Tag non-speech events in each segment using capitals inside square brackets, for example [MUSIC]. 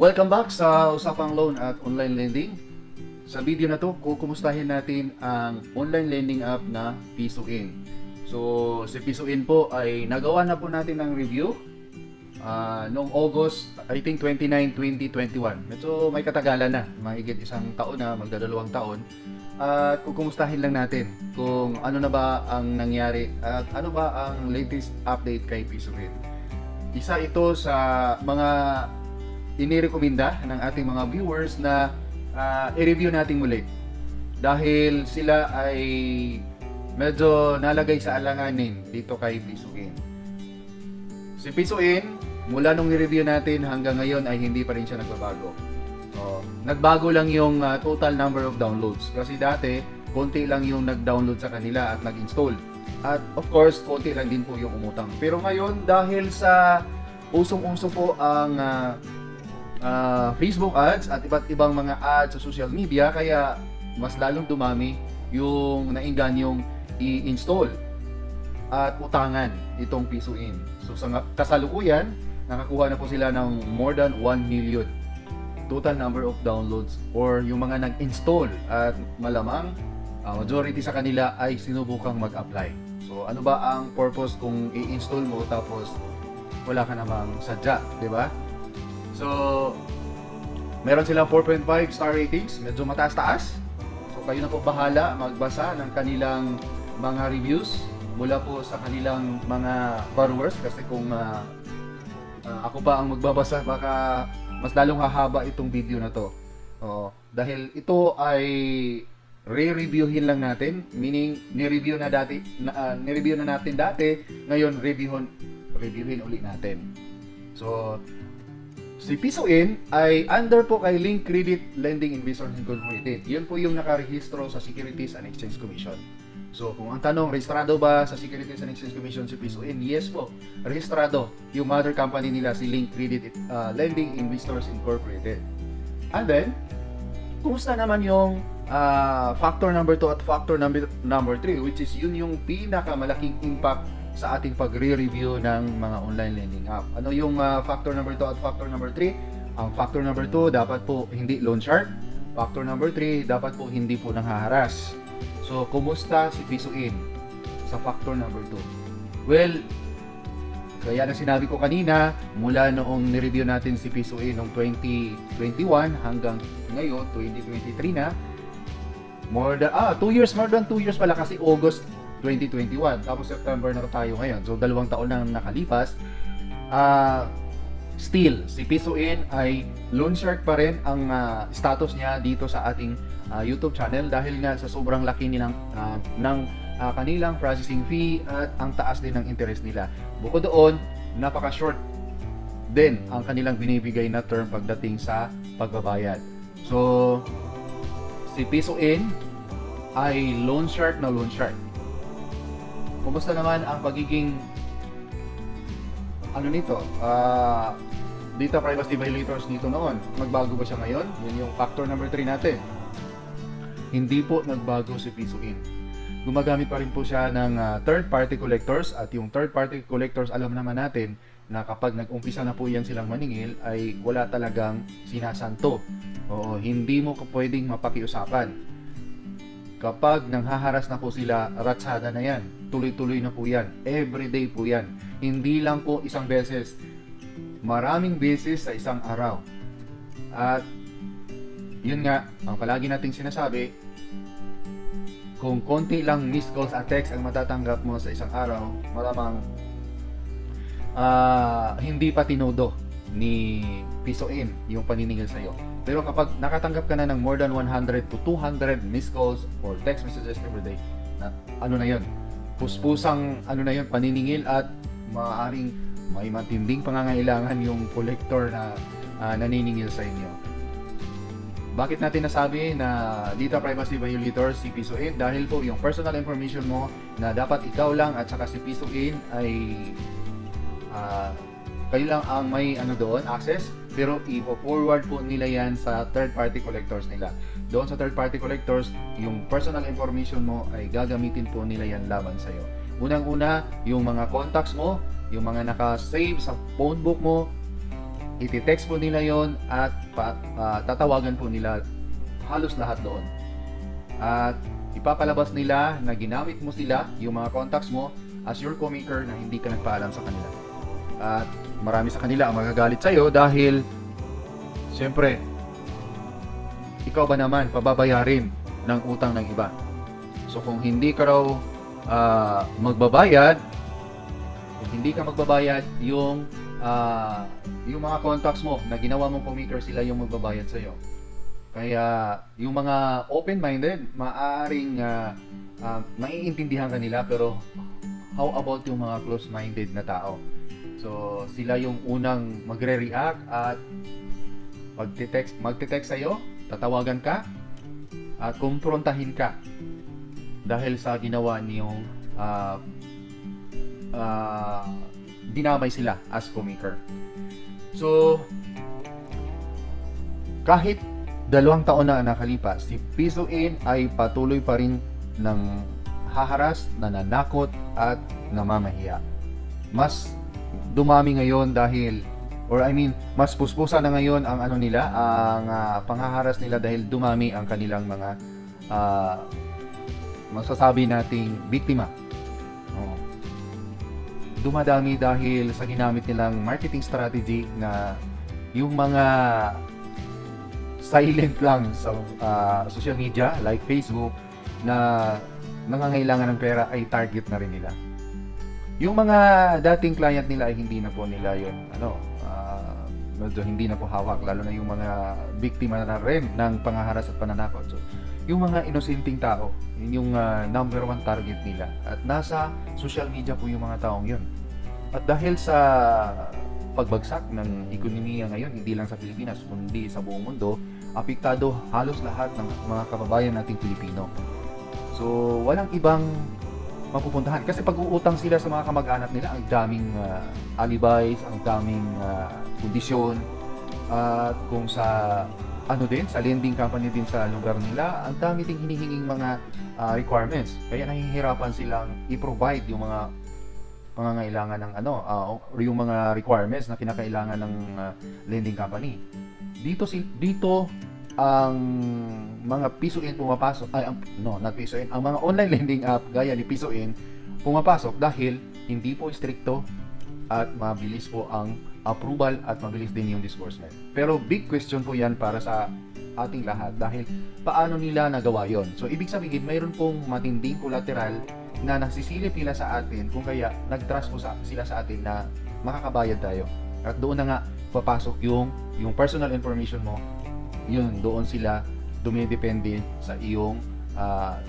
Welcome back sa Usapang Loan at Online Lending. Sa video na to, kukumustahin natin ang online lending app na Piso In. So, si Piso In po ay nagawa na po natin ng review ah, noong August, I think 29, 2021. Medyo may katagalan na, mahigit isang taon na, magdadalawang taon. At kukumustahin lang natin kung ano na ba ang nangyari at ano ba ang latest update kay Piso In. Isa ito sa mga inirekomenda ng ating mga viewers na ah, i-review natin muli. Dahil sila ay medyo nalagay sa alanganin dito kay Pisuin. Si Pisuin, mula nung i-review natin hanggang ngayon ay hindi pa rin siya nagbabago. Oh, nagbago lang yung ah, total number of downloads. Kasi dati, konti lang yung nag-download sa kanila at nag-install. At of course, konti lang din po yung umutang. Pero ngayon, dahil sa usong-uso po ang ah, ah, Facebook ads at iba't ibang mga ads sa social media, kaya mas lalong dumami yung nainggan yung i-install at utangan itong Piso In. So sa kasalukuyan, nakakuha na po sila ng more than 1 million total number of downloads or yung mga nag-install at malamang ah, majority sa kanila ay sinubukang mag-apply. So ano ba ang purpose kung i-install mo tapos wala ka namang sadya, di ba? So meron silang 4.5 star ratings, medyo mataas-taas. So kayo na po bahala magbasa ng kanilang mga reviews mula po sa kanilang mga followers kasi kung ah, ah, ako pa ang magbabasa baka mas lalong hahaba itong video na to. Oo. Dahil ito ay re-reviewin lang natin, meaning ni-review na dati na, ah, ni-review na natin dati, ngayon reviewin reviewin uli natin. So Si Piso In ay under po kay Link Credit Lending Investors Incorporated. Yun po yung nakarehistro sa Securities and Exchange Commission. So kung ang tanong, rehistrado ba sa Securities and Exchange Commission si Piso In? Yes po, rehistrado. Yung mother company nila si Link Credit uh, Lending Investors Incorporated. And then, kumusta naman yung ah, factor number 2 at factor number number 3 which is yun yung pinakamalaking impact sa ating pagre-review ng mga online lending app. Ano yung ah, factor number 2 at factor number 3? Ang factor number 2 dapat po hindi loan shark. Factor number 3 dapat po hindi po nanghaharas. So, kumusta si Piso In sa factor number 2? Well, kaya na sinabi ko kanina, mula noong nireview natin si Piso A noong 2021 hanggang ngayon, 2023 na, more than, ah, 2 years, more than 2 years pala kasi August 2021. Tapos September na tayo ngayon. So, dalawang taon na nakalipas. Ah, still, si Piso In ay loan shark pa rin ang ah, status niya dito sa ating ah, YouTube channel dahil nga sa sobrang laki nilang ah, ng ah, kanilang processing fee at ang taas din ng interest nila. Bukod doon, napaka-short din ang kanilang binibigay na term pagdating sa pagbabayad. So, si Piso In ay loan shark na loan shark. Kumusta naman ang pagiging ano nito? Ah, data privacy violators dito noon. Magbago ba siya ngayon? Yun yung factor number 3 natin. Hindi po nagbago si Piso In. Gumagamit pa rin po siya ng ah, third party collectors at yung third party collectors alam naman natin na kapag nag-umpisa na po yan silang maningil ay wala talagang sinasanto. Oo, hindi mo pwedeng mapakiusapan. Kapag nanghaharas na po sila, ratsada na yan. Tuloy-tuloy na po yan. Everyday po yan. Hindi lang po isang beses. Maraming beses sa isang araw. At yun nga, ang palagi nating sinasabi, kung konti lang missed calls at text ang matatanggap mo sa isang araw, malamang ah, hindi pa tinodo ni Piso In yung paniningil sa'yo. Pero kapag nakatanggap ka na ng more than 100 to 200 missed calls or text messages every day, na, ano na yun? Puspusang ano na yun, paniningil at maaaring may matinding pangangailangan yung collector na ah, naniningil sa inyo. Bakit natin nasabi na data privacy violator si Piso In? Dahil po yung personal information mo na dapat ikaw lang at saka si Piso In ay ah, kayo lang ang may ano doon, access, pero i-forward po nila yan sa third party collectors nila. Doon sa third party collectors, yung personal information mo ay gagamitin po nila yan laban sa'yo. Unang-una, yung mga contacts mo, yung mga naka-save sa phone book mo, iti-text po nila yon at pa, ah, tatawagan po nila halos lahat doon. At ipapalabas nila na ginamit mo sila, yung mga contacts mo, as your co-maker na hindi ka nagpaalam sa kanila. At marami sa kanila ang magagalit sa'yo dahil, siyempre, ikaw ba naman pababayarin ng utang ng iba? So kung hindi ka raw ah, magbabayad, kung hindi ka magbabayad, yung ah, yung mga contacts mo na ginawa mong co-maker sila yung magbabayad sa iyo. Kaya yung mga open-minded, maaaring uh, maiintindihan ka nila pero how about yung mga close-minded na tao? So sila yung unang magre-react at magte-text magte-text sa iyo, tatawagan ka at kumprontahin ka dahil sa ginawa niyong ah ah, dinamay sila as co-maker. So, kahit dalawang taon na nakalipas, si Piso In ay patuloy pa rin ng haharas, nananakot at namamahiya. Mas dumami ngayon dahil or I mean, mas puspusa na ngayon ang ano nila, ang ah, panghaharas nila dahil dumami ang kanilang mga ah, masasabi nating biktima. Oo. Dumadami dahil sa ginamit nilang marketing strategy na yung mga silent lang sa ah, social media like Facebook na nangangailangan ng pera ay target na rin nila. Yung mga dating client nila ay hindi na po nila yun, ano, ah, medyo hindi na po hawak, lalo na yung mga biktima na rin ng pangaharas at pananakot. So, yung mga inosenteng tao, yun yung ah, number one target nila. At nasa social media po yung mga taong yun. At dahil sa pagbagsak ng ekonomiya ngayon, hindi lang sa Pilipinas, kundi sa buong mundo, apektado halos lahat ng mga kababayan nating Pilipino. So, walang ibang mapupuntahan. Kasi pag uutang sila sa mga kamag-anak nila, ang daming ah, alibis, ang daming kondisyon, at kung sa ano din, sa lending company din sa lugar nila, ang dami ding hinihinging mga ah, requirements. Kaya nahihirapan silang i-provide yung mga pangangailangan ng ano, or yung mga requirements na kinakailangan ng ah, lending company. Dito si dito ang mga piso in pumapasok ay ang, no not piso in ang mga online [LAUGHS] lending app gaya ni piso in pumapasok dahil hindi po stricto at mabilis po ang approval at mabilis din yung disbursement. Pero big question po yan para sa ating lahat dahil paano nila nagawa yon. So ibig sabihin mayroon pong matinding collateral na nagsisilip nila sa atin kung kaya nag-trust po sa, sila sa atin na makakabayad tayo. At doon na nga papasok yung yung personal information mo. Yun, doon sila dumidepende sa iyong ah,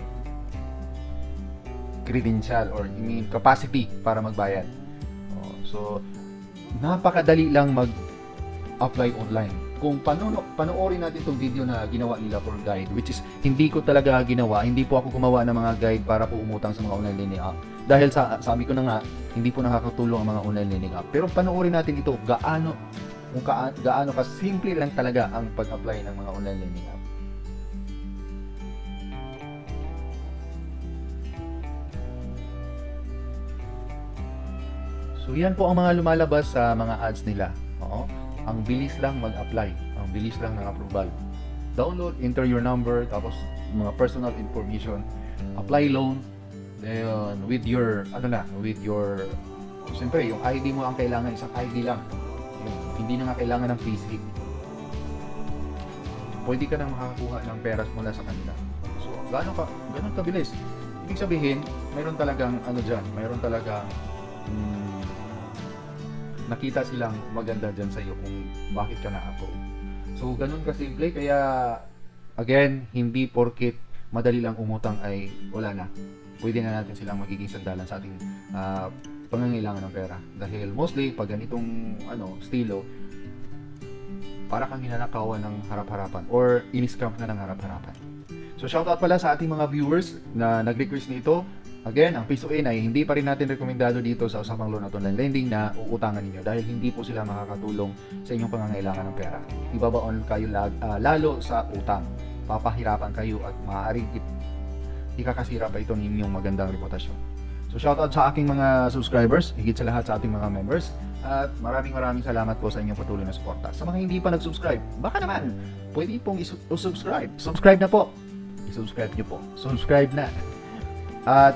credential or I mean capacity para magbayad. Oh, so napakadali lang mag-apply online. Kung pano panoorin natin itong video na ginawa nila for guide, which is hindi ko talaga ginawa, hindi po ako gumawa ng mga guide para po umutang sa mga online lending app. Dahil sa sabi ko na nga, hindi po nakakatulong ang mga online lending app. Pero panoorin natin ito, gaano kung ka, gaano ka simple lang talaga ang pag-apply ng mga online lending app. So yan po ang mga lumalabas sa mga ads nila. Oo. Ang bilis lang mag-apply. Ang bilis lang ng approval. Download, enter your number, tapos mga personal information. Apply loan. Then with your, ano na, with your, siyempre yung ID mo ang kailangan, isang ID lang. Hindi na nga kailangan ng payslip. Pwede ka nang makakuha ng peras mula sa kanila. So, gaano ka, gaano kabilis? Ibig sabihin, mayroon talagang ano dyan, mayroon talagang mm, nakita silang maganda dyan sa iyo kung bakit ka na-approve. So, ganun kasimple. Kaya, again, hindi porkit madali lang umutang ay wala na. Pwede na natin silang magiging sandalan sa ating ah, pangangailangan ng pera. Dahil mostly, pag ganitong ano, estilo, para kang hinanakawan ng harap-harapan or in-scam na ng harap-harapan. So shoutout pala sa ating mga viewers na nag-request nito. Again, ang Piso In ay hindi pa rin natin rekomendado dito sa usapang loan at online lending na uutangan ninyo dahil hindi po sila makakatulong sa inyong pangangailangan ng pera. Ibabaon kayo lag, ah, lalo sa utang. Papahirapan kayo at maaaring ikakasira pa ito ng inyong magandang reputasyon. So shoutout sa aking mga subscribers, higit sa lahat sa ating mga members. At maraming maraming salamat po sa inyong patuloy na suporta. Sa mga hindi pa nag-subscribe, baka naman, pwede pong isu- subscribe Subscribe na po. I-subscribe nyo po. Subscribe na. At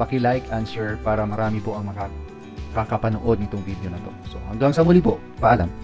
paki-like and share para marami po ang makakapanood nitong video na to. So hanggang sa muli po. Paalam.